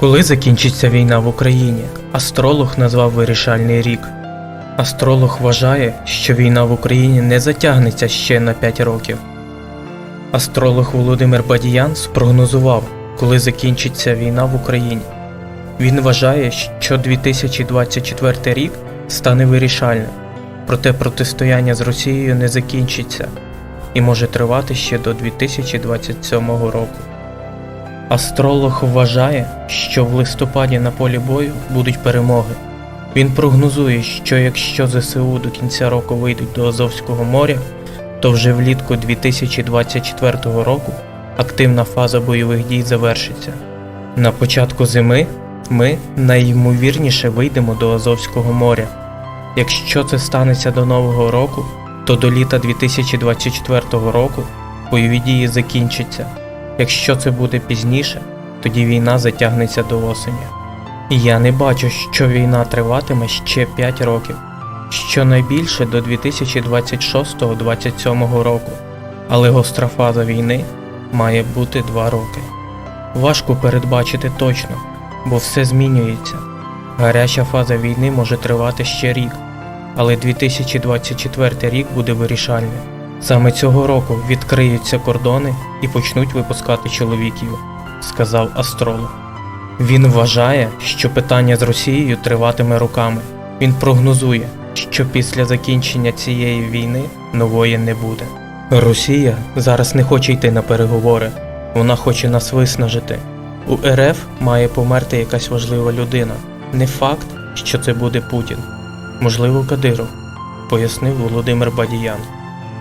Коли закінчиться війна в Україні? Астролог назвав вирішальний рік. Астролог вважає, що війна в Україні не затягнеться ще на 5 років. Астролог Володимир Бадіян спрогнозував, коли закінчиться війна в Україні. Він вважає, що 2024 рік стане вирішальним, проте протистояння з Росією не закінчиться і може тривати ще до 2027 року. Астролог вважає, що в листопаді на полі бою будуть перемоги. Він прогнозує, що якщо ЗСУ до кінця року вийдуть до Азовського моря, то вже влітку 2024 року активна фаза бойових дій завершиться. На початку зими ми найімовірніше вийдемо до Азовського моря. Якщо це станеться до Нового року, то до літа 2024 року бойові дії закінчаться. Якщо це буде пізніше, тоді війна затягнеться до осені. І я не бачу, що війна триватиме ще 5 років, щонайбільше до 2026-2027 року, але гостра фаза війни має бути 2 роки. Важко передбачити точно, бо все змінюється. Гаряча фаза війни може тривати ще рік, але 2024 рік буде вирішальним. Саме цього року відкриються кордони і почнуть випускати чоловіків, сказав астролог. Він вважає, що питання з Росією триватиме роками. Він прогнозує, що після закінчення цієї війни нової не буде. Росія зараз не хоче йти на переговори, вона хоче нас виснажити. У РФ має померти якась важлива людина. Не факт, що це буде Путін, можливо, Кадиров, пояснив Володимир Бадіян.